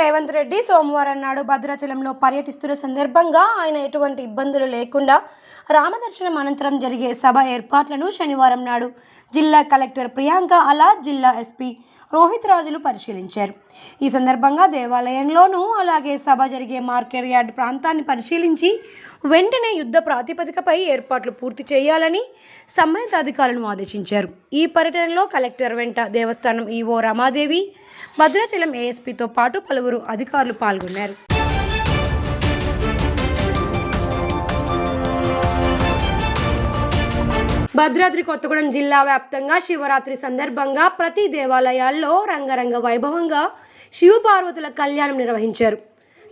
రేవంత్ రెడ్డి సోమవారం నాడు భద్రాచలంలో పర్యటిస్తున్న సందర్భంగా ఆయన ఎటువంటి ఇబ్బందులు లేకుండా రామదర్శనం అనంతరం జరిగే సభ ఏర్పాట్లను శనివారం నాడు జిల్లా కలెక్టర్ ప్రియాంక అలా జిల్లా ఎస్పీ రోహిత్ రాజులు పరిశీలించారు. ఈ సందర్భంగా దేవాలయంలోనూ అలాగే సభ జరిగే మార్కెట్ యార్డ్ ప్రాంతాన్ని పరిశీలించి వెంటనే యుద్ధ ప్రాతిపదికపై ఏర్పాట్లు పూర్తి చేయాలని సంబంధిత అధికారులను ఆదేశించారు. ఈ పర్యటనలో కలెక్టర్ వెంట దేవస్థానం ఈవో రమాదేవి భద్రాచలం ఏఎస్పీతో పాటు పలువురు అధికారులు పాల్గొన్నారు. భద్రాద్రి కొత్తగూడెం జిల్లా వ్యాప్తంగా శివరాత్రి సందర్భంగా ప్రతి దేవాలయాల్లో రంగరంగ వైభవంగా శివపార్వతుల కళ్యాణం నిర్వహించారు.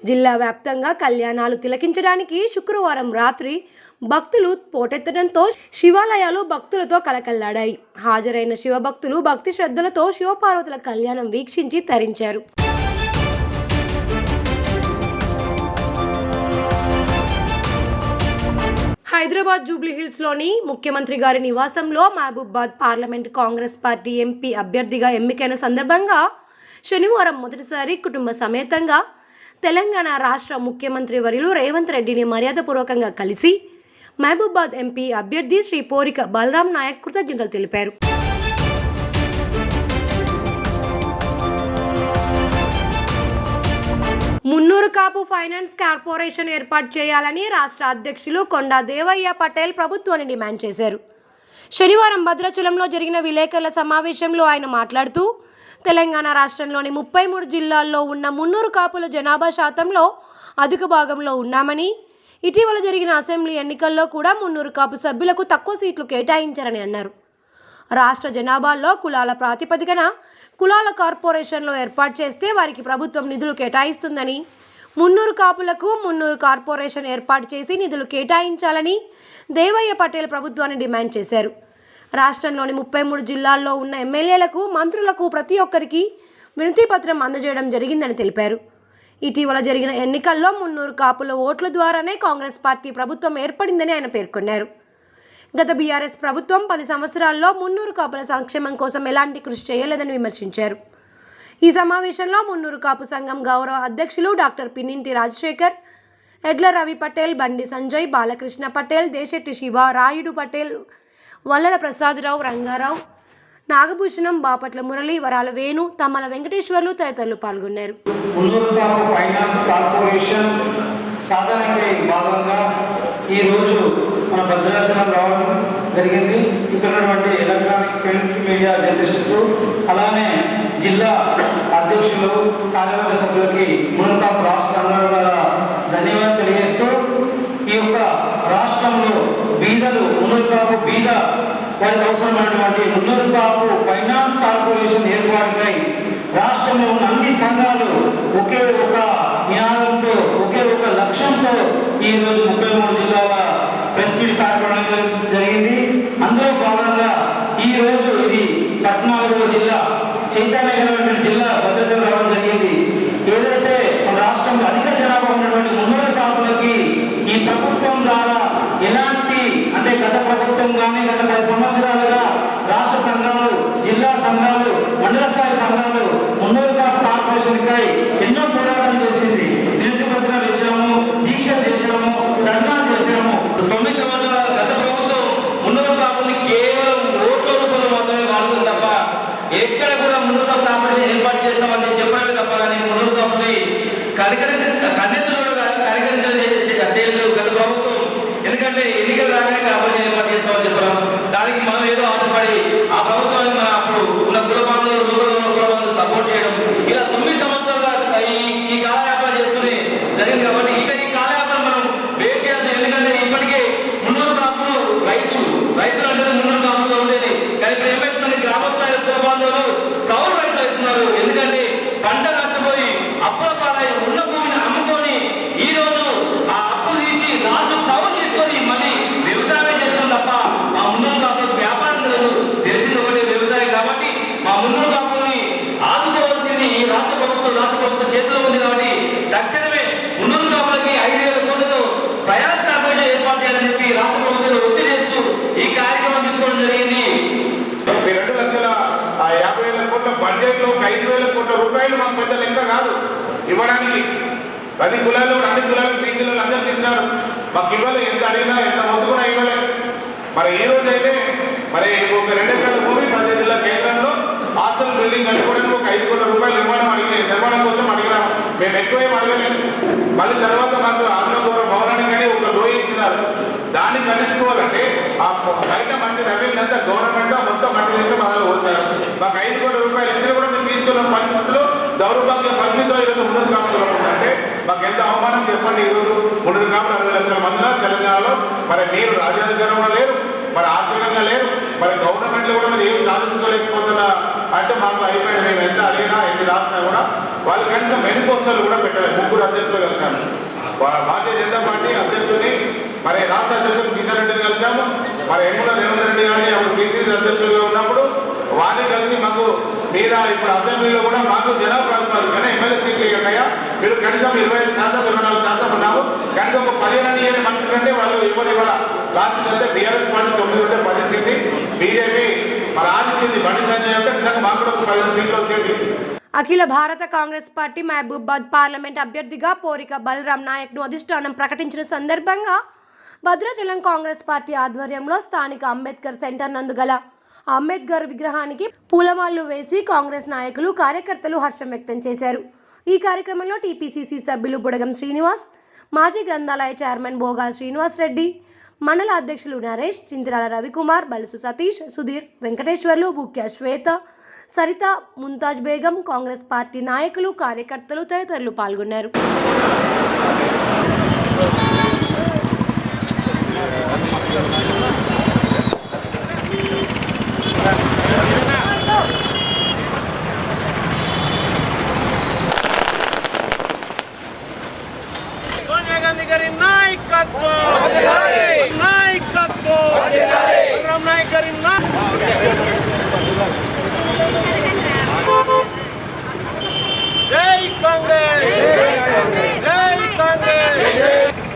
జిల్లా వ్యాప్తంగా కళ్యాణాలు తిలకించడానికి శుక్రవారం రాత్రి భక్తులు పోటెత్తడంతో శివాలయాలు భక్తులతో కలకల్లాడాయి. హాజరైన శివభక్తులు భక్తి శ్రద్ధలతో శివపార్వతుల కళ్యాణం వీక్షించి తరించారు. హైదరాబాద్ జూబ్లీహిల్స్లోని ముఖ్యమంత్రి గారి నివాసంలో Mahabubabad parliament Congress party MP అభ్యర్థిగా ఎన్నికైన సందర్భంగా శనివారం మొదటిసారి కుటుంబ సమేతంగా తెలంగాణ రాష్ట్ర ముఖ్యమంత్రి వర్యులు రేవంత్ రెడ్డిని మర్యాదపూర్వకంగా కలిసి మహబూబాద్ ఎంపీ అభ్యర్థి శ్రీ పోరిక బలరాం నాయక్ కృతజ్ఞతలు తెలిపారు. మున్నూరు కాపు ఫైనాన్స్ కార్పొరేషన్ ఏర్పాటు చేయాలని రాష్ట్ర అధ్యక్షులు కొండా దేవయ్య పటేల్ ప్రభుత్వాన్ని డిమాండ్ చేశారు. శనివారం భద్రాచలంలో జరిగిన విలేకరుల సమావేశంలో ఆయన మాట్లాడుతూ తెలంగాణ రాష్ట్రంలోని ముప్పై మూడు జిల్లాల్లో ఉన్న మున్నూరు కాపుల జనాభా శాతంలో అధిక భాగంలో ఉన్నామని ఇటీవల జరిగిన అసెంబ్లీ ఎన్నికల్లో కూడా మున్నూరు కాపు సభ్యులకు తక్కువ సీట్లు కేటాయించారని అన్నారు. రాష్ట్ర జనాభాలో కులాల ప్రాతిపదికన కులాల కార్పొరేషన్లో ఏర్పాటు చేస్తే వారికి ప్రభుత్వం నిధులు కేటాయిస్తుందని మున్నూరు కాపులకు మున్నూరు కార్పొరేషన్ ఏర్పాటు చేసి నిధులు కేటాయించాలని దేవయ్య పటేల్ ప్రభుత్వాన్ని డిమాండ్ చేశారు. రాష్ట్రంలోని ముప్పై మూడు జిల్లాల్లో ఉన్న ఎమ్మెల్యేలకు మంత్రులకు ప్రతి ఒక్కరికి వినతిపత్రం అందజేయడం జరిగిందని తెలిపారు. ఇటీవల జరిగిన ఎన్నికల్లో మున్నూరు కాపుల ఓట్ల ద్వారానే కాంగ్రెస్ పార్టీ ప్రభుత్వం ఏర్పడిందని ఆయన పేర్కొన్నారు. గత బీఆర్ఎస్ ప్రభుత్వం పది సంవత్సరాల్లో మున్నూరు కాపుల సంక్షేమం కోసం ఎలాంటి కృషి చేయలేదని విమర్శించారు. ఈ సమావేశంలో మున్నూరు కాపు సంఘం గౌరవ అధ్యక్షులు డాక్టర్ పిన్నింటి రాజశేఖర్ ఎడ్ల రవి పటేల్ బండి సంజయ్ బాలకృష్ణ పటేల్ దేశెట్టి శివ రాయుడు పటేల్ వల్లల ప్రసాదరావు రంగారావు నాగభూషణం బాపట్ల మురళి వరాల వేణు తమ్మల వెంకటేశ్వర్లు తదితరులు పాల్గొన్నారు. ఫైనాన్స్ కార్పొరేషన్ సాధనకై భాగంగా ఈరోజు మన భద్రాచలం రావడం జరిగింది. ఇక్కడ ఎలక్ట్రానిక్ ప్రింట్ మీడియా జర్నలిస్టులు అలానే జిల్లా అధ్యక్షులు కార్యవర్గ సభ్యులకి మున్నూరు కాపు రాష్ట్ర అందరూ కూడా ధన్యవాదాలు తెలియజేస్తూ ఈ యొక్క రాష్ట్రంలో బీదలు మున్నూరు కాపు బీద వారికి అవసరమైనటువంటి మున్నూరు కాపు ఫైనాన్స్ కార్పొరేషన్ ఏర్పాటుకై రాష్ట్రంలో ఉన్న అన్ని సంఘాలు ఒకే ఒక నినాదంతో ఒకే ఒక లక్ష్యంతో ఈ రోజు ముప్పై మూడు జిల్లాల ప్రెస్ మీట్ కార్యక్రమం జరిగింది అందులో భాగంగా ఈ రోజు ఇది పద్నాలుగవ జిల్లా చైతన్యకరమైన జిల్లా భద్రతలు రావడం జరిగింది ఏదైతే మన రాష్ట్రంలో అధిక జనాభా ఉన్నటువంటి మున్నూరు కాపులకి ఈ ప్రభుత్వం ద్వారా ఎలాంటి అంటే గత ప్రభుత్వం కానీ గత పది సంవత్సరాలుగా రాష్ట్ర సంఘాలు జిల్లా సంఘాలు మండల స్థాయి సంఘాలు మున్నూరు కాపు కార్పొరేషన్ కై ఎన్నో పోరాటాలు చేసింది. నిరుద్యోగ ఇచ్చాము దీక్ష చేశాము దర్శనాలు చేశాము. తొమ్మిది సంవత్సరాల గత ప్రభుత్వం మున్నూరు కాపుని కేవలం ఓట్ల రూపంలో మాత్రమే వాడుతుంది తప్ప ఎక్కడ కూడా మున్నూరు కాపు ఏర్పాటు చేస్తామని చెప్పడమే తప్ప కానీ మున్నూరు కాపుని కనికరించ కన్నెత్తులు కనికరించడం చేయలేదు గత ప్రభుత్వం ఎందుకంటే ఎన్నికలు రాగానే కార్పొరేషన్ ఏర్పాటు చేస్తామని చెప్పడం దానికి మనం ఏదో ఆశపడి ఆ ప్రభుత్వాన్ని మన అప్పుడు ఉన్న కుల బాంధవులు లోకల్ ఉన్న కుల బాంధవులు సపోర్ట్ చేయడం ఇలా తొమ్మిది సంవత్సరాలుగా ఈ ఈ కాలయాపన చేస్తూనే జరిగింది కాబట్టి ఇక ఈ కాలయాపన మనం వేట్ చేయాలి ఎందుకంటే ఇప్పటికే మున్నూరు కాపులు రైతులు రైతులు అంటే మున్నూరు కాపులుగా ఉండేది కానీ ఇప్పుడు ఏమైతుందంటే గ్రామ స్థాయి కుల బాంధవులు కౌలు రైతులు అవుతున్నారు ఎందుకంటే పంట నష్టపోయి అప్పుల పాలై ఉన్న భూమిని అమ్ముకొని ఈ రోజు ఆ అప్పులు తీర్చి రాజు పవర్ తీసుకొని మళ్ళీ వ్యవసాయం చేస్తున్నాం తప్ప మా మున్నూరు కాపులకు వ్యాపారం తెలియదు తెలిసింది ఒకటి వ్యవసాయం కాబట్టి మా మున్నూరు కాపుల్ని ఆదుకోవాల్సింది ఈ రాష్ట్ర ప్రభుత్వం రాష్ట్ర ప్రభుత్వం చేతిలో ఉంది కాబట్టి తక్షణమే మున్నూరు కాపులకి ఐదు వేల కోట్లతో ప్రయాస కార్పొరేషన్ ఏర్పాటు చేయాలని చెప్పి రాష్ట్ర ప్రభుత్వం ఒత్తిడి చేస్తూ ఈ కార్యక్రమం తీసుకోవడం జరిగింది కోట్ల బడ్జెట్లో ఒక ఐదు వేల కోట్ల రూపాయలు మాకు పెద్ద లెక్క కాదు ఇవ్వడానికి. పది కులాలు రెండు అన్ని కులాలు బీసీలు అందరూ తీసినారు మాకు ఇవ్వలే ఎంత అడిగినా ఎంత మొత్తుకున్నా ఇవ్వలే. మరి ఈ రోజు అయితే మరి ఒక రెండు ఎకరాల భూమి ప్రతి జిల్లా కేంద్రంలో హాస్టల్ బిల్డింగ్ కట్టుకోవడానికి ఒక ఐదు కోట్ల రూపాయలు నిర్మాణం అడిగి నిర్మాణం కోసం అడిగినాము. మేము ఎక్కువ ఏం మళ్ళీ తర్వాత మాకు ఆత్మగౌరవ భవనానికి ఒక లోయ ఇచ్చినారు. దాన్ని కట్టించుకోవాలంటే ఆ బయట మట్టి తగ్గిందంతా గవర్నమెంట్ మొత్తం మట్టి తెస్తే మనల్ని వచ్చారు మాకు ఐదు కోట్ల రూపాయలు ఇచ్చినా కూడా మేము తీసుకున్న పరిస్థితుల్లో దౌర్భాగ్య పరిస్థితిలో ఈరోజు ఉన్నత కాపులు అంటే మాకు ఎంత అవమానం చెప్పండి ఈరోజు? మూడు కాపులు అరవై లక్షల మందిలో తెలంగాణలో. మరి మీరు రాజ్యాధికారంలో లేరు మరి ఆర్థికంగా లేరు మరి గవర్నమెంట్లో కూడా మీరు ఏం సాధించుకోలేకపోతున్నా అంటే మాకు అయిపోయింది మేము ఎంత అడిగినా ఎన్ని రాసినా కూడా వాళ్ళు కనీసం మేనిఫెస్టోలు కూడా పెట్టలేదు. ముగ్గురు అధ్యక్షులు కలిసాము వాళ్ళ భారతీయ జనతా పార్టీ అధ్యక్షుడిని మరి రాష్ట్ర అధ్యక్షుడు కిషన్ రెడ్డిని కలిసాము మరి ఎమ్మెల్యే రేవంత్ రెడ్డి గారిని అప్పుడు బీసీసీ అధ్యక్షులుగా ఉన్నప్పుడు వారిని కలిసి మాకు మీద ఇప్పుడు అసెంబ్లీలో కూడా మాకు జనప్రాతిపాదిక కానీ ఎమ్మెల్యే సీట్లు ఉన్నాయా మీరు కనీసం ఇరవై ఐదు శాతం ఇరవై నాలుగు శాతం ఉన్నాము. కనీసం ఒక పదిహేను ఇయ్యని మనుషులు కంటే వాళ్ళు ఇవ్వరు ఇవ్వాల. లాస్ట్ అయితే బీఆర్ఎస్ పార్టీ తొమ్మిది ఉంటే పది ఇచ్చింది. బీజేపీ మరి ఆదిచ్చింది బండి సంజయ్ అఖిల భారత కాంగ్రెస్ పార్టీ మహబూబాద్ పార్లమెంట్ అభ్యర్థిగా పోరిక బలరాం నాయక్ను అధిష్టానం ప్రకటించిన సందర్భంగా భద్రాచలం కాంగ్రెస్ పార్టీ ఆధ్వర్యంలో స్థానిక అంబేద్కర్ సెంటర్ నందుగల అంబేద్కర్ విగ్రహానికి పూలమాలలు వేసి కాంగ్రెస్ నాయకులు కార్యకర్తలు హర్షం వ్యక్తం చేశారు. ఈ కార్యక్రమంలో టీపీసీసీ సభ్యులు బుడగం శ్రీనివాస్ మాజీ గ్రంథాలయ చైర్మన్ భోగాల శ్రీనివాస్ రెడ్డి మండల అధ్యక్షులు నరేష్ చింతిరాల రవికుమార్ బలుసు సతీష్ సుధీర్ వెంకటేశ్వర్లు ముఖ్య శ్వేత సరిత ముంతాజ్ బేగం కాంగ్రెస్ పార్టీ నాయకులు కార్యకర్తలు తదితరులు పాల్గొన్నారు. సోనియా గాంధీ గారి నాయకత్వం! నాయకత్వం బలరాం నాయక్ గారి నా- జై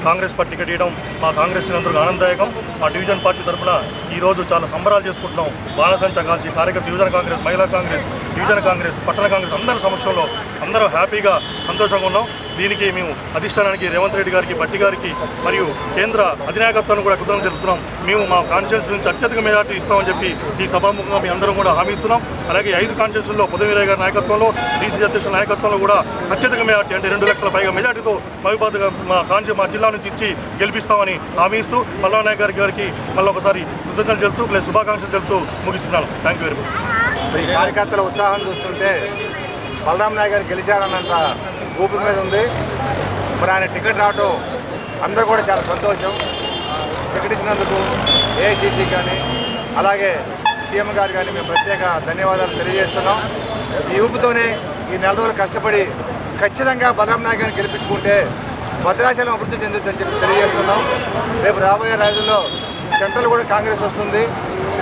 కాంగ్రెస్ పార్టీకి తీయడం పార్టీ మా కాంగ్రెస్ శ్రేణులకు ఆనందదాయకం. మా డివిజన్ పార్టీ తరఫున ఈరోజు చాలా సంబరాలు చేసుకుంటున్నాం. బాణసంచ కాల్చి కార్యకర్త డివిజన్ కాంగ్రెస్ మహిళా కాంగ్రెస్ డివిజన్ కాంగ్రెస్ పట్టణ కాంగ్రెస్ అందరి సమక్షంలో అందరూ హ్యాపీగా సంతోషంగా ఉన్నాం. దీనికి మేము అధిష్టానానికి రేవంత్ రెడ్డి గారికి బట్టి గారికి మరియు కేంద్ర అధినాయకత్వాన్ని కూడా కృతజ్ఞత తెలుపుతున్నాం. మేము మా కాన్స్టిట్యూన్స్ నుంచి అత్యధిక మెజార్టీ ఇస్తామని చెప్పి ఈ సభాముఖంగా మీ అందరం కూడా హామీ ఇస్తున్నాం అలాగే ఐదు కాన్స్టిట్యూన్స్లో పొదవీరయ్య గారి నాయకత్వంలో డీసీ అధ్యక్షుల నాయకత్వంలో కూడా అత్యధిక మెజార్టీ అంటే రెండు లక్షల పైగా మెజార్టీతో మహిబాద్గా మా కాన్స్టి మా జిల్లా నుంచి ఇచ్చి గెలిపిస్తామని హామీ ఇస్తూ మల్లవ నాయక్ గారి గారికి మళ్ళీ ఒకసారి కృతజ్ఞతలు తెలుపుతూ ప్లస్ శుభాకాంక్షలు తెలుపుతూ ముగిస్తున్నాను. థ్యాంక్ యూ వెరీ మచ్ కార్యకర్తల ఉత్సాహం చూస్తుంటే బలరాం నాయక్ గారు గెలిచారన్నంత ఊపి మీద ఉంది. మరి ఆయన టికెట్ రావటం అందరూ కూడా చాలా సంతోషం. టికెట్ ఇచ్చినందుకు ఏఐసీసీ కానీ అలాగే సీఎం గారు కానీ మేము ప్రత్యేక ధన్యవాదాలు తెలియజేస్తున్నాం. ఈ ఊపుతోనే ఈ నెల రోజులు కష్టపడి ఖచ్చితంగా బలరాం నాయక్ గారిని గెలిపించుకుంటే భద్రాచలం అభివృద్ధి చెందుతుందని చెప్పి తెలియజేస్తున్నాం. రేపు రాబోయే రోజుల్లో సెంట్రల్ కూడా కాంగ్రెస్ వస్తుంది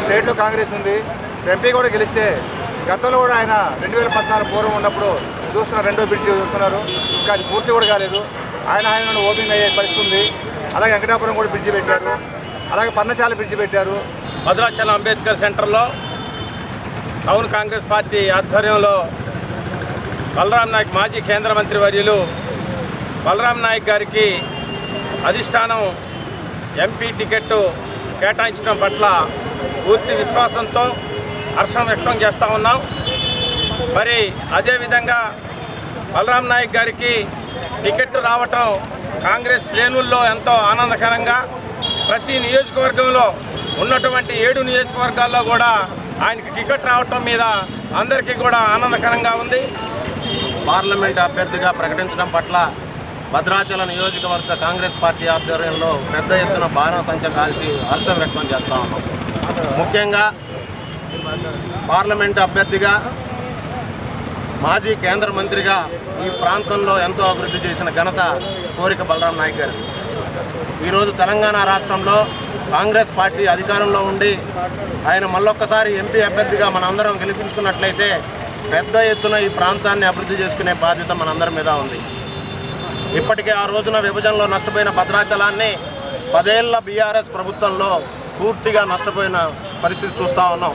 స్టేట్లో కాంగ్రెస్ ఉంది. ఎంపీ కూడా గెలిస్తే గతంలో కూడా ఆయన రెండు వేల పద్నాలుగు పూర్వం ఉన్నప్పుడు చూస్తున్న రెండో బ్రిడ్జ్ చూస్తున్నారు. ఇంకా అది పూర్తి కూడా కాలేదు. ఆయన ఆయన ఓపెనింగ్ అయ్యే పరిస్థితి ఉంది. అలాగే వెంకటాపురం కూడా బ్రిడ్జి పెట్టారు. అలాగే పన్నశాల బ్రిడ్జి పెట్టారు. భద్రాచలం అంబేద్కర్ సెంటర్లో టౌన్ కాంగ్రెస్ పార్టీ ఆధ్వర్యంలో బలరాం నాయక్ మాజీ కేంద్ర మంత్రి వర్యులు బలరాం నాయక్ గారికి అధిష్టానం ఎంపీ టికెట్టు కేటాయించడం పట్ల పూర్తి విశ్వాసంతో హర్షం వ్యక్తం చేస్తూ ఉన్నాం. మరి అదేవిధంగా బలరాం నాయక్ గారికి టికెట్ రావటం కాంగ్రెస్ శ్రేణుల్లో ఎంతో ఆనందకరంగా ప్రతి నియోజకవర్గంలో ఉన్నటువంటి ఏడు నియోజకవర్గాల్లో కూడా ఆయనకి టికెట్ రావటం మీద అందరికీ కూడా ఆనందకరంగా ఉంది. పార్లమెంట్ అభ్యర్థిగా ప్రకటించడం పట్ల భద్రాచల నియోజకవర్గ కాంగ్రెస్ పార్టీ ఆధ్వర్యంలో పెద్ద ఎత్తున బాణసంచ కాల్చి హర్షం వ్యక్తం చేస్తా ఉన్నాం. ముఖ్యంగా పార్లమెంట్ అభ్యర్థిగా మాజీ కేంద్ర మంత్రిగా ఈ ప్రాంతంలో ఎంతో అభివృద్ధి చేసిన ఘనత కోరిక బలరాం నాయక్ గారు. ఈరోజు తెలంగాణ రాష్ట్రంలో కాంగ్రెస్ పార్టీ అధికారంలో ఉండి ఆయన మళ్ళొక్కసారి ఎంపీ అభ్యర్థిగా మనందరం గెలిపించుకున్నట్లయితే పెద్ద ఎత్తున ఈ ప్రాంతాన్ని అభివృద్ధి చేసుకునే బాధ్యత మనందరి మీద ఉంది. ఇప్పటికే ఆ రోజున విభజనలో నష్టపోయిన భద్రాచలాన్ని పదేళ్ళ బీఆర్ఎస్ ప్రభుత్వంలో పూర్తిగా నష్టపోయిన పరిస్థితి చూస్తూ ఉన్నాం.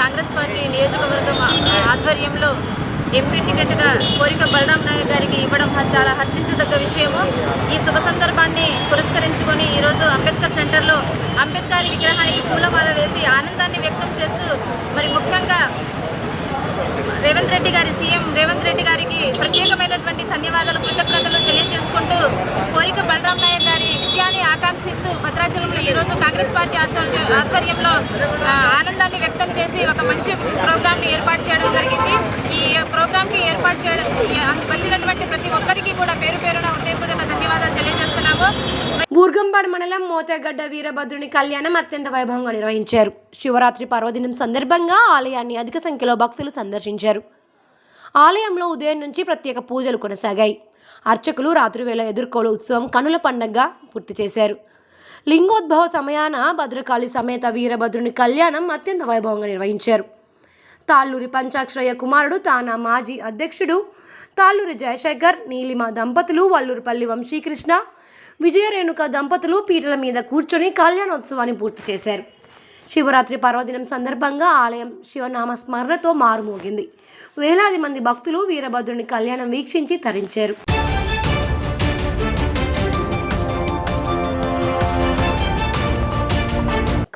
కాంగ్రెస్ పార్టీ నియోజకవర్గం ఆధ్వర్యంలో ఎంపీ టికెట్గా కోరిక బలరాం నాయక్ గారికి ఇవ్వడం చాలా హర్షించదగ్గ విషయము. ఈ శుభ సందర్భాన్ని పురస్కరించుకొని ఈరోజు అంబేద్కర్ సెంటర్లో అంబేద్కర్ విగ్రహానికి పూలమాల వేసి ఆనందాన్ని వ్యక్తం చేస్తూ మరి ముఖ్యంగా రేవంత్ రెడ్డి గారి సీఎం రేవంత్ రెడ్డి గారికి ప్రత్యేకమైనటువంటి ధన్యవాదాలు కృతజ్ఞతలు తెలియజేసుకుంటూ కోరిక బలరాం నాయక్ గారి విజయాన్ని ఆకాంక్షిస్తూ భద్రాచలంలో ఈరోజు కాంగ్రెస్ పార్టీ ఆధ్వర్య- ఆధ్వర్యంలో ఆనందాన్ని వ్యక్తం చేసి ఒక మంచి ప్రోగ్రామ్ని ఏర్పాటు చేయడం జరిగింది. ఈ ప్రోగ్రామ్కి ఏర్పాటు చేయడం వచ్చినటువంటి ప్రతి ఒక్కరికి కూడా పేరు పేరున ఉదయపూర్వక ధన్యవాదాలు తెలియజేస్తున్నాము బూర్గంపాడు మండలం మోతేగడ్డ వీరభద్రుని కళ్యాణం అత్యంత వైభవంగా నిర్వహించారు. శివరాత్రి పర్వదినం సందర్భంగా ఆలయాన్ని అధిక సంఖ్యలో భక్తులు సందర్శించారు. ఆలయంలో ఉదయం నుంచి ప్రత్యేక పూజలు కొనసాగాయి. అర్చకులు రాత్రివేళ ఎదుర్కోలు ఉత్సవం కనుల పండగగా పూర్తి చేశారు. లింగోద్భవ సమయాన భద్రకాళి సమేత వీరభద్రుని కళ్యాణం అత్యంత వైభవంగా నిర్వహించారు. తాళ్ళూరి పంచాక్షరయ్య కుమారుడు తానా మాజీ అధ్యక్షుడు తాళ్ళూరి జయశేఖర్ నీలిమ దంపతులు వల్లూరుపల్లి వంశీకృష్ణ విజయరేణుక దంపతులు పీటల మీద కూర్చొని కళ్యాణోత్సవాన్ని పూర్తి చేశారు. శివరాత్రి పర్వదినం సందర్భంగా ఆలయం శివనామ స్మరణతో మారుమోగింది. వేలాది మంది భక్తులు వీరభద్రుని కళ్యాణం వీక్షించి తరించారు.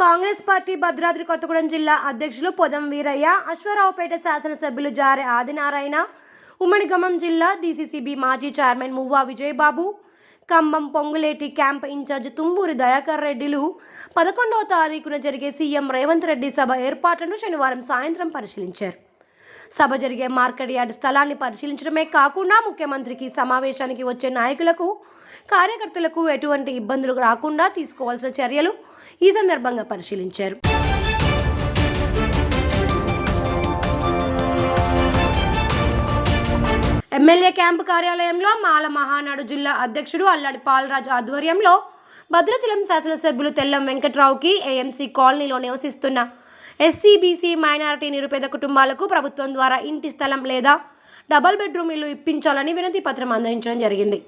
కాంగ్రెస్ పార్టీ భద్రాద్రి కొత్తగూడెం జిల్లా అధ్యక్షులు పొదం వీరయ్య అశ్వారావుపేట శాసనసభ్యులు జారె ఆదినారాయణ ఉమ్మడి ఖమ్మం జిల్లా డీసీసీబీ మాజీ chairman Muvva Vijayababu Khammam Ponguleti camp incharge Thumburi Dayakar రెడ్డిలు పదకొండవ తారీఖున జరిగే సీఎం రేవంత్ రెడ్డి సభ ఏర్పాట్లను శనివారం సాయంత్రం పరిశీలించారు. సభ జరిగే మార్కెట్ యార్డ్ స్థలాన్ని పరిశీలించడమే కాకుండా ముఖ్యమంత్రికి సమావేశానికి వచ్చే నాయకులకు కార్యకర్తలకు ఎటువంటి ఇబ్బందులు రాకుండా తీసుకోవాల్సిన చర్యలు ఈ సందర్భంగా పరిశీలించారు. ఎమ్మెల్యే క్యాంపు కార్యాలయంలో మాల మహానాడు జిల్లా అధ్యక్షుడు అల్లాడి పాలరాజు ఆధ్వర్యంలో భద్రాచలం శాసనసభ్యులు తెల్లం వెంకట్రావుకి ఏఎంసీ కాలనీలో నివసిస్తున్న ఎస్సీ బీసీ మైనారిటీ నిరుపేద కుటుంబాలకు ప్రభుత్వం ద్వారా ఇంటి స్థలం లేదా డబల్ బెడ్రూమ్ ఇల్లు ఇప్పించాలని వినతి పత్రం అందించడం జరిగింది.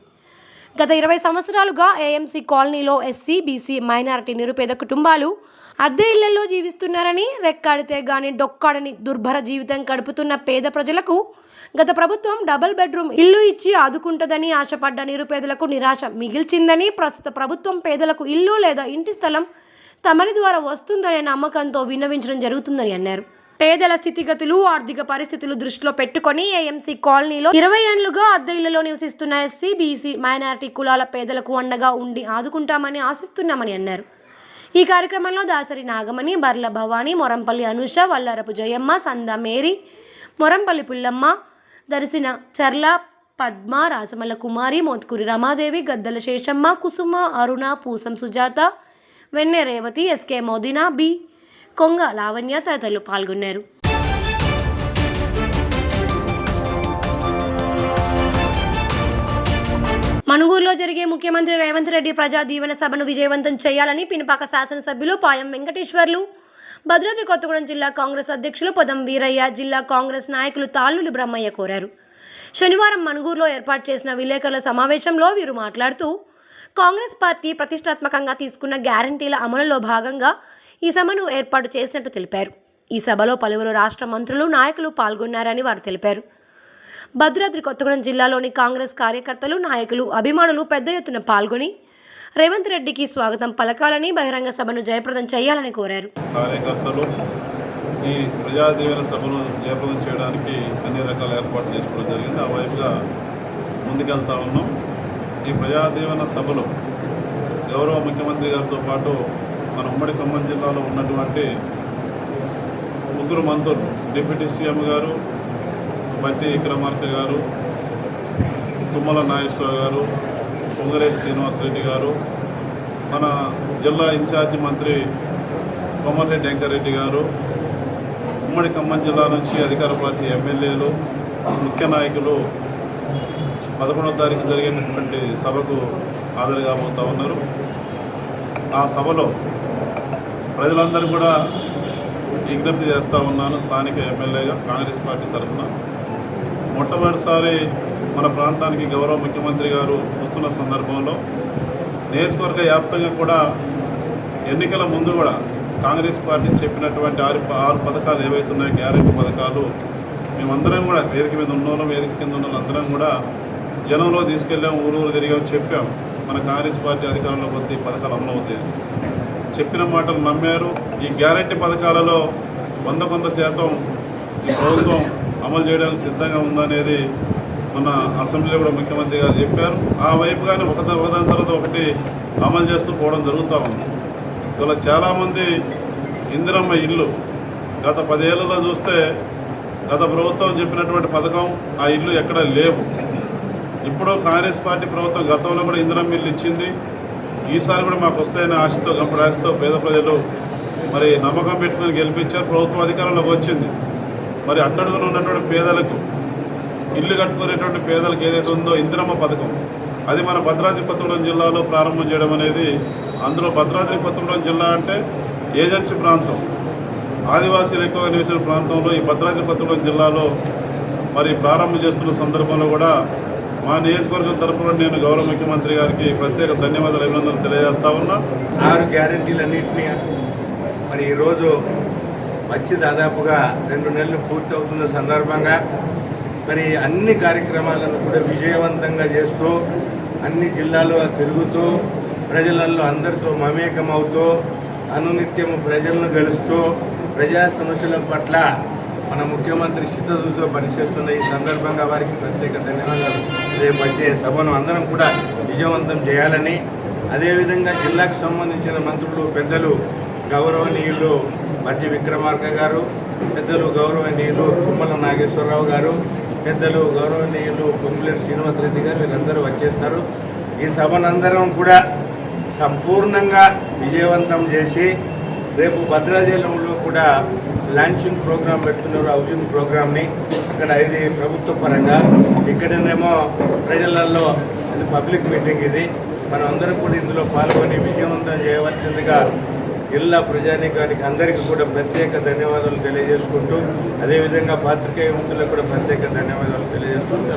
గత ఇరవై సంవత్సరాలుగా ఏఎంసీ కాలనీలో ఎస్సీ బీసీ మైనారిటీ నిరుపేద కుటుంబాలు అద్దె ఇళ్ళలో జీవిస్తున్నారని రెక్కాడితే గాని డొక్కాడని దుర్భర జీవితం గడుపుతున్న పేద ప్రజలకు గత ప్రభుత్వం డబుల్ బెడ్రూమ్ ఇల్లు ఇచ్చి ఆదుకుంటదని ఆశపడ్డ నిరుపేదలకు నిరాశ మిగిల్చిందని ప్రస్తుత ప్రభుత్వం పేదలకు ఇల్లు లేదా ఇంటి స్థలం తమరి ద్వారా వస్తుందనే నమ్మకంతో విన్నవించడం జరుగుతుందని అన్నారు. పేదల స్థితిగతులు ఆర్థిక పరిస్థితులు దృష్టిలో పెట్టుకొని ఏఎంసీ కాలనీలో ఇరవై ఏళ్ళుగా అద్దె ఇళ్ళలో నివసిస్తున్న ఎస్సీ బీసీ మైనారిటీ కులాల పేదలకు అండగా ఉండి ఆదుకుంటామని ఆశిస్తున్నామని అన్నారు. ఈ కార్యక్రమంలో దాసరి నాగమణి బర్ల భవానీ మొరంపల్లి అనుష వల్లారపు జయమ్మ సంద మేరీ మొరంపల్లి పుల్లమ్మ దర్శన చర్ల పద్మ రాజమల్ల కుమారి మోత్కూరి రమాదేవి గద్దల శేషమ్మ కుసుమ అరుణ పూసం సుజాత వెన్నె రేవతి ఎస్కే మోదినా బి. కొంగ లావణ్య తదితరులు పాల్గొన్నారు. మణుగూరులో జరిగే ముఖ్యమంత్రి రేవంత్ రెడ్డి ప్రజా దీవెన సభను విజయవంతం చేయాలని పినపాక శాసనసభ్యులు పాయం వెంకటేశ్వర్లు భద్రాద్రి కొత్తగూడెం జిల్లా కాంగ్రెస్ అధ్యక్షులు పదం వీరయ్య జిల్లా కాంగ్రెస్ నాయకులు తాళ్ళులి బ్రహ్మయ్య కోరారు. శనివారం మణుగూరులో ఏర్పాటు చేసిన విలేకరుల సమావేశంలో వీరు మాట్లాడుతూ కాంగ్రెస్ పార్టీ ప్రతిష్టాత్మకంగా తీసుకున్న గ్యారంటీల అమలులో భాగంగా ఈ సభను ఏర్పాటు చేసినట్టు తెలిపారు. ఈ సభలో పలువురు రాష్ట్ర మంత్రులు నాయకులు పాల్గొన్నారని వారు తెలిపారు. భద్రాద్రి కొత్తగూడెం జిల్లాలోని కాంగ్రెస్ కార్యకర్తలు నాయకులు అభిమానులు పెద్ద ఎత్తున పాల్గొని రేవంత్ రెడ్డికి స్వాగతం. పలకాలని బహిరంగ సభను జయప్రదం చేయాలని కోరారు. కార్యకర్తలు ఈ ప్రజా దీవెన సభను జయప్రదం చేయడానికి అన్ని రకాల ఏర్పాట్లు చేసుకోవడం జరిగింది. ఆ వైపుగా ముందుకెళ్తా ఉన్నాం. ఈ ప్రజా దీవెన సభలో గౌరవ ముఖ్యమంత్రి గారితో పాటు మన ఉమ్మడి ఖమ్మం జిల్లాలో ఉన్నటువంటి ముగ్గురు మంత్రులు డిప్యూటీ సీఎం గారు బట్టి విక్రమార్క గారు తుమ్మల నాగేశ్వరరావు గారు పొంగరేటి శ్రీనివాసరెడ్డి గారు మన జిల్లా ఇన్ఛార్జి మంత్రి కొమ్మరెడ్డి వెంకరెడ్డి గారు ఉమ్మడి ఖమ్మం జిల్లా నుంచి అధికార పార్టీ ఎమ్మెల్యేలు ముఖ్య నాయకులు పదకొండవ తారీఖు జరిగినటువంటి సభకు హాజరు కాబోతూ ఉన్నారు. ఆ సభలో ప్రజలందరూ కూడా విజ్ఞప్తి చేస్తూ ఉన్నాను స్థానిక ఎమ్మెల్యేగా కాంగ్రెస్ పార్టీ తరఫున. మొట్టమొదటిసారి మన ప్రాంతానికి గౌరవ ముఖ్యమంత్రి గారు వస్తున్న సందర్భంలో నియోజకవర్గ వ్యాప్తంగా కూడా ఎన్నికల ముందు కూడా కాంగ్రెస్ పార్టీ చెప్పినటువంటి ఆరు ఆరు పథకాలు ఏవైతే ఉన్నాయో గ్యారెంటీ పథకాలు మేమందరం కూడా వేదిక మీద ఉన్నోళ్ళం వేదిక కింద ఉన్న అందరం కూడా జనంలో తీసుకెళ్ళాం ఊరు తిరిగాం చెప్పాం. మన కాంగ్రెస్ పార్టీ అధికారంలోకి వస్తే ఈ పథకాలు అమలు అవుతాయి చెప్పిన మాటలు నమ్మారు. ఈ గ్యారంటీ పథకాలలో వంద కొంత శాతం ఈ ప్రభుత్వం అమలు చేయడానికి సిద్ధంగా ఉందనేది మన అసెంబ్లీలో కూడా ముఖ్యమంత్రి గారు చెప్పారు. ఆ వైపుగానే ఒక ఒకదాని తర్వాత ఒకటి అమలు చేస్తూ పోవడం జరుగుతూ ఉంది. ఇవాళ చాలామంది ఇందిరమ్మ ఇల్లు గత పదేళ్ళలో చూస్తే గత ప్రభుత్వం చెప్పినటువంటి పథకం ఆ ఇల్లు ఎక్కడ లేవు. ఇప్పుడు కాంగ్రెస్ పార్టీ ప్రభుత్వం గతంలో కూడా ఇందిరమ్మ ఇల్లు ఇచ్చింది. ఈసారి కూడా మాకు వస్తాయనే ఆశతో గంపడాశతో పేద ప్రజలు మరి నమ్మకం పెట్టుకుని గెలిపించారు. ప్రభుత్వం అధికారంలోకి వచ్చింది. మరి అట్టడుగున ఉన్నటువంటి పేదలకు ఇల్లు కట్టుకునేటువంటి పేదలకు ఏదైతే ఉందో ఇందిరమ్మ పథకం. అది మన భద్రాద్రి కొత్తగూడెం జిల్లాలో ప్రారంభం చేయడం అనేది అందులో భద్రాద్రి కొత్తగూడెం జిల్లా అంటే ఏజెన్సీ ప్రాంతం. ఆదివాసీలు ఎక్కువగా నివసించిన ప్రాంతంలో ఈ భద్రాద్రి కొత్తగూడెం జిల్లాలో మరి ప్రారంభం చేస్తున్న సందర్భంలో కూడా మా నియోజకవర్గం తరపున నేను గౌరవ ముఖ్యమంత్రి గారికి ప్రత్యేక ధన్యవాదాలు అభినందనలు తెలియజేస్తా ఉన్నా. ఆరు గ్యారంటీలన్నింటినీ మరి ఈరోజు వచ్చి దాదాపుగా రెండు నెలలు పూర్తి అవుతున్న సందర్భంగా మరి అన్ని కార్యక్రమాలను కూడా విజయవంతంగా చేస్తూ అన్ని జిల్లాలో తిరుగుతూ ప్రజలలో అందరితో మమేకమవుతూ అనునిత్యము ప్రజలను గెలుస్తూ ప్రజా సమస్యల పట్ల మన ముఖ్యమంత్రి చిత్తశుద్ధితో పనిచేస్తున్న ఈ సందర్భంగా వారికి ప్రత్యేక ధన్యవాదాలు రేపు వచ్చే సభను అందరం కూడా విజయవంతం చేయాలని అదేవిధంగా జిల్లాకు సంబంధించిన మంత్రులు పెద్దలు గౌరవనీయులు మట్టి విక్రమార్క గారు పెద్దలు గౌరవనీయులు తుమ్మల నాగేశ్వరరావు గారు పెద్దలు గౌరవనీయులు పొంగులేరు శ్రీనివాసరెడ్డి గారు వీళ్ళందరూ వచ్చేస్తారు. ఈ సభనందరం కూడా సంపూర్ణంగా విజయవంతం చేసి రేపు భద్రాచలంలో కూడా లాంచింగ్ ప్రోగ్రాం పెట్టుకున్నారు హౌజింగ్ ప్రోగ్రామ్ని అక్కడ ఇది ప్రభుత్వ పరంగా. ఇక్కడనేమో ప్రజలలో పబ్లిక్ మీటింగ్ ఇది. మనం అందరం కూడా ఇందులో పాల్గొని విజయవంతం చేయవలసిందిగా జిల్లా ప్రజానీకానికి అందరికీ కూడా ప్రత్యేక ధన్యవాదాలు తెలియజేసుకుంటూ అదేవిధంగా పాత్రికేయ మిత్రులకు కూడా ప్రత్యేక ధన్యవాదాలు తెలియజేసుకుంటూ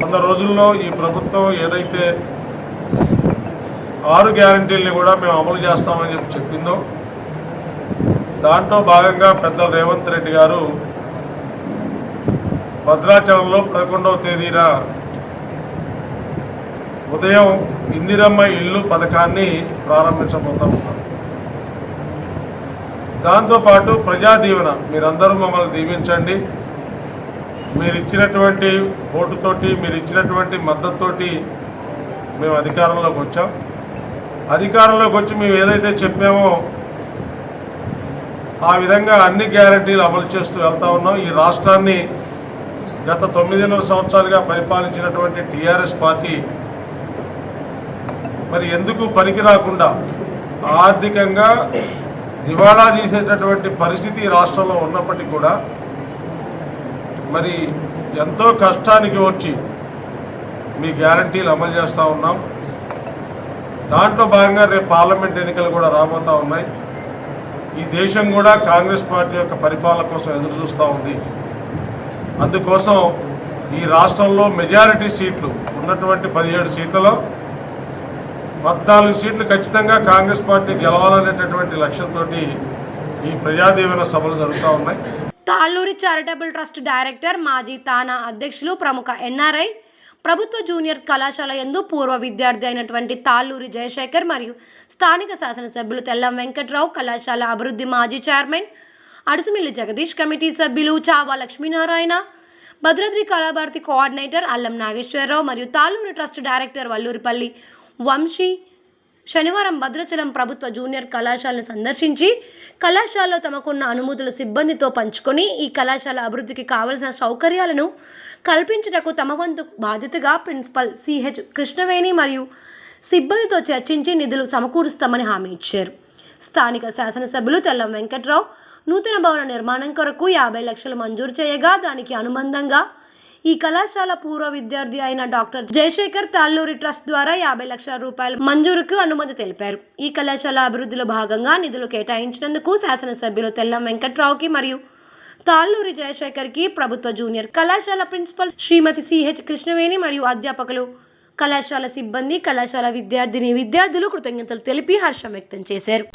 వంద రోజుల్లో ఈ ప్రభుత్వం ఏదైతే ఆరు గ్యారంటీల్ని కూడా మేము అమలు చేస్తామని చెప్పి చెప్పిందో దాంట్లో భాగంగా పెద్ద రేవంత్ రెడ్డి గారు భద్రాచలంలో పదకొండవ తేదీన ఉదయం ఇందిరమ్మ ఇల్లు పథకాన్ని ప్రారంభించబోతా ఉన్నాం దాంతోపాటు ప్రజా దీవెన మీరందరూ మమ్మల్ని దీవించండి. మీరు ఇచ్చినటువంటి ఓటుతోటి మీరు ఇచ్చినటువంటి మద్దతుతోటి మేము అధికారంలోకి వచ్చాం. అధికారంలోకి వచ్చి మేము ఏదైతే చెప్పామో ఆ విధంగా అన్ని గ్యారంటీలు అమలు చేస్తూ వెళ్తా ఉన్నాం. ఈ రాష్ట్రాన్ని గత తొమ్మిదిన్నర సంవత్సరాలుగా పరిపాలించినటువంటి టీఆర్ఎస్ పార్టీ మరి ఎందుకు పనికి రాకుండా ఆర్థికంగా దివాళా తీసేటటువంటి పరిస్థితి రాష్ట్రంలో ఉన్నప్పటికీ కూడా మరి ఎంతో కష్టానికి వచ్చి మీ గ్యారంటీలు అమలు చేస్తూ ఉన్నాం. దాంట్లో భాగంగా రేపు పార్లమెంట్ ఎన్నికలు కూడా రాబోతూ ఉన్నాయి. ఈ దేశం కూడా కాంగ్రెస్ పార్టీ యొక్క పరిపాలన కోసం ఎదురు చూస్తూ ఉంది. అందుకోసం ఈ రాష్ట్రంలో మెజారిటీ సీట్లు ఉన్నటువంటి పదిహేడు సీట్లలో పద్నాలుగు సీట్లు ఖచ్చితంగా కాంగ్రెస్ పార్టీ గెలవాలనేటటువంటి లక్ష్యంతో ఈ ప్రజాదీవన సభలు జరుగుతూ ఉన్నాయి. తాళ్ళూరి చారిటబుల్ ట్రస్ట్ డైరెక్టర్ మాజీ తానా అధ్యక్షులు ప్రముఖ ఎన్ఆర్ఐ ప్రభుత్వ జూనియర్ కళాశాల యందు పూర్వ విద్యార్థి అయినటువంటి తాళ్ళూరి జయశేఖర్ మరియు స్థానిక శాసనసభ్యులు తెల్లం వెంకట్రావు కళాశాల అభివృద్ధి మాజీ చైర్మన్ అడుసుమిల్లి జగదీష్ కమిటీ సభ్యులు చావా లక్ష్మీనారాయణ భద్రాద్రి కళాభారతి కోఆర్డినేటర్ అల్లం నాగేశ్వరరావు మరియు తాళ్ళూరి ట్రస్ట్ డైరెక్టర్ వల్లూరిపల్లి వంశీ శనివారం భద్రాచలం ప్రభుత్వ జూనియర్ కళాశాలను సందర్శించి కళాశాలలో తమకున్న అనుమతుల సిబ్బందితో పంచుకొని ఈ కళాశాల అభివృద్ధికి కావలసిన సౌకర్యాలను కల్పించుటకు తమ వంతు బాధ్యతగా ప్రిన్సిపల్ సిహెచ్ కృష్ణవేణి మరియు సిబ్బందితో చర్చించి నిధులు సమకూరుస్తామని హామీ ఇచ్చారు. స్థానిక శాసనసభ్యులు తెల్లం వెంకట్రావు నూతన భవన నిర్మాణం కొరకు యాభై లక్షలు మంజూరు చేయగా దానికి అనుబంధంగా ఈ కళాశాల పూర్వ విద్యార్థి అయిన డాక్టర్ జయశేఖర్ తాళ్ళూరి ట్రస్ట్ ద్వారా యాభై లక్షల రూపాయల మంజూరుకు అనుమతి తెలిపారు. ఈ కళాశాల అభివృద్ధిలో భాగంగా నిధులు కేటాయించినందుకు శాసనసభ్యులు తెల్లం వెంకట్రావుకి మరియు తాళ్ళూరి జయశేఖర్కి ప్రభుత్వ జూనియర్ కళాశాల ప్రిన్సిపల్ శ్రీమతి సిహెచ్ కృష్ణవేణి మరియు అధ్యాపకులు కళాశాల సిబ్బంది కళాశాల విద్యార్థిని విద్యార్థులు కృతజ్ఞతలు తెలిపి హర్షం వ్యక్తం చేశారు.